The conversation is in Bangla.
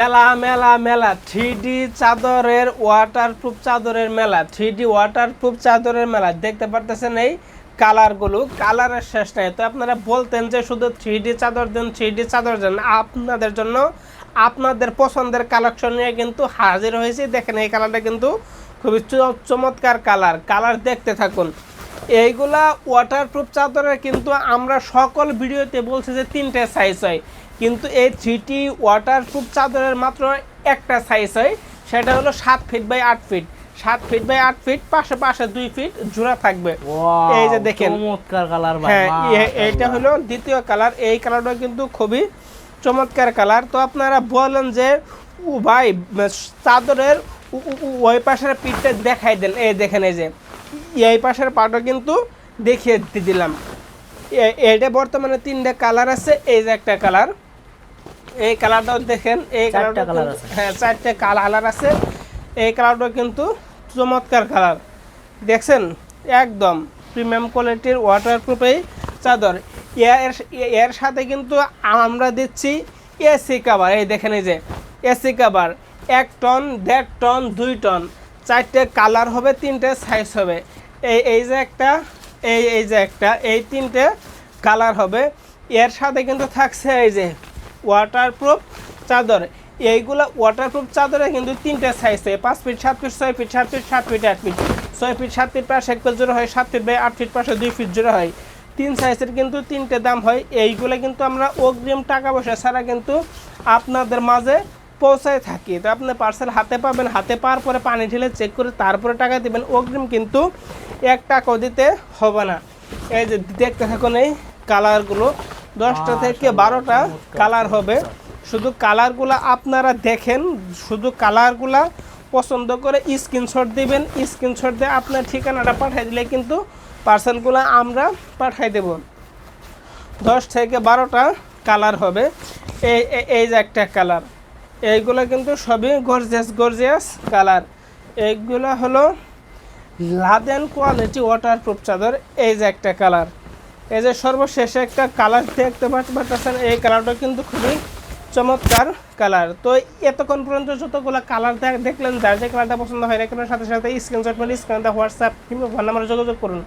মেলা মেলা মেলা। থ্রি চাদরের ওয়াটারপ্রুফ চাদরের মেলা থ্রি ডি ওয়াটার ওয়াটারপ্রুফ চাদরের মেলা। দেখতে পারতেছেন এই কালারগুলো, কালারের শেষ নাই। তো আপনারা বলতেন যে শুধু থ্রি চাদর দেন থ্রি চাদর দেন। আপনাদের জন্য আপনাদের পছন্দের কালেকশন নিয়ে কিন্তু হাজির হয়েছি। দেখেন এই কালারটা কিন্তু খুবই চমৎকার কালার। কালার দেখতে থাকুন। এইগুলা ওয়াটারপ্রুফ চাদরের কিন্তু আমরা সকল ভিডিওতে বলছি যে তিনটে সাইজ হয়। কিন্তু এই থ্রিটি ওয়াটারপ্রুফ চাদরের মাত্র একটা সাইজ হয় সেটা হলো সাত ফিট বাই আট ফিট সাত ফিট বাই আট ফিট পাশে পাশে দুই ফিট জোড়া থাকবে। এই যে দেখেন। চমৎকার কালার হ্যাঁ এইটা হলো দ্বিতীয় কালার এই কালারটা কিন্তু খুবই চমৎকার কালার তো আপনারা বলেন যে ভাই চাদরের ওই পাশের পিঠটা দেখাই দেন। এই দেখেন এই যে। এই পাশের পাটা কিন্তু দেখিয়ে দিতে দিলাম। এটা বর্তমানে তিনটা কালার আছে এই যে একটা কালার। এই কালারটাও দেখেন এই কালারটা কিন্তু- আছে। হ্যাঁ চারটে কালার আছে। এই কালারটা কিন্তু চমৎকার কালার। দেখছেন? একদম প্রিমিয়াম কোয়ালিটির ওয়াটারপ্রুফ এই চাদর এর এর সাথে কিন্তু আমরা দিচ্ছি এসি কাভার এই দেখেন এই যে এসি কাভার এক টন দেড় টন দুই টন। চারটে কালার হবে তিনটে সাইজ হবে। এই এই যে একটা, এই এই যে একটা, এই তিনটে কালার হবে। এর সাথে কিন্তু থাকছে এই যে ওয়াটারপ্রুফ চাদর। এইগুলো ওয়াটারপ্রুফ চাদরে কিন্তু তিনটে সাইজ হয় পাঁচ ফিট সাত ফিট ছয় ফিট সাত ফিট সাত ফিট আট ফিট ছয় ফিট সাত ফিট পাশে এক ফিট জোড়া হয়, সাত ফিট বাই আট ফিট পাশে দুই ফিট জোড়া হয়। তিন সাইজের কিন্তু তিনটে দাম হয়। এইগুলো কিন্তু আমরা অগ্রিম টাকা পয়সা ছাড়া কিন্তু আপনাদের মাঝে পৌঁছায় থাকি। তো আপনি পার্সেল হাতে পাবেন হাতে পাওয়ার পরে পানি ঢেলে চেক করে তারপরে টাকা দেবেন। অগ্রিম কিন্তু এক টাকাও দিতে হবে না। এই যে দেখতে থাকুন এই কালারগুলো দশটা থেকে বারোটা কালার। হবে। শুধু কালারগুলো আপনারা দেখেন শুধু কালারগুলা পছন্দ করে স্ক্রিনশট দিবেন। স্ক্রিনশট দিয়ে আপনার ঠিকানাটা পাঠিয়ে দিলে কিন্তু পার্সেলগুলো আমরা পাঠিয়ে দেব। দশ থেকে বারোটা কালার হবে। এই এই- এই যে একটা কালার এইগুলো কিন্তু সবই গর্জিয়াস গর্জিয়াস কালার এইগুলো হলো লাদেন কোয়ালিটি ওয়াটারপ্রুফ চাদর, এই যে একটা কালার এই যে সর্বশেষে একটা কালার দেখতে পাচ্ছ- পাচ্ছেন, এই কালারটা কিন্তু খুবই চমৎকার কালার তো এতক্ষণ পর্যন্ত যতগুলো কালার দেখলেন, যার যে কালারটা পছন্দ হয় এখানের সাথে সাথে স্ক্রিনশট মেলে স্ক্রিনটা হোয়াটসঅ্যাপ কিংবা ফোন নাম্বারে যোগাযোগ করুন।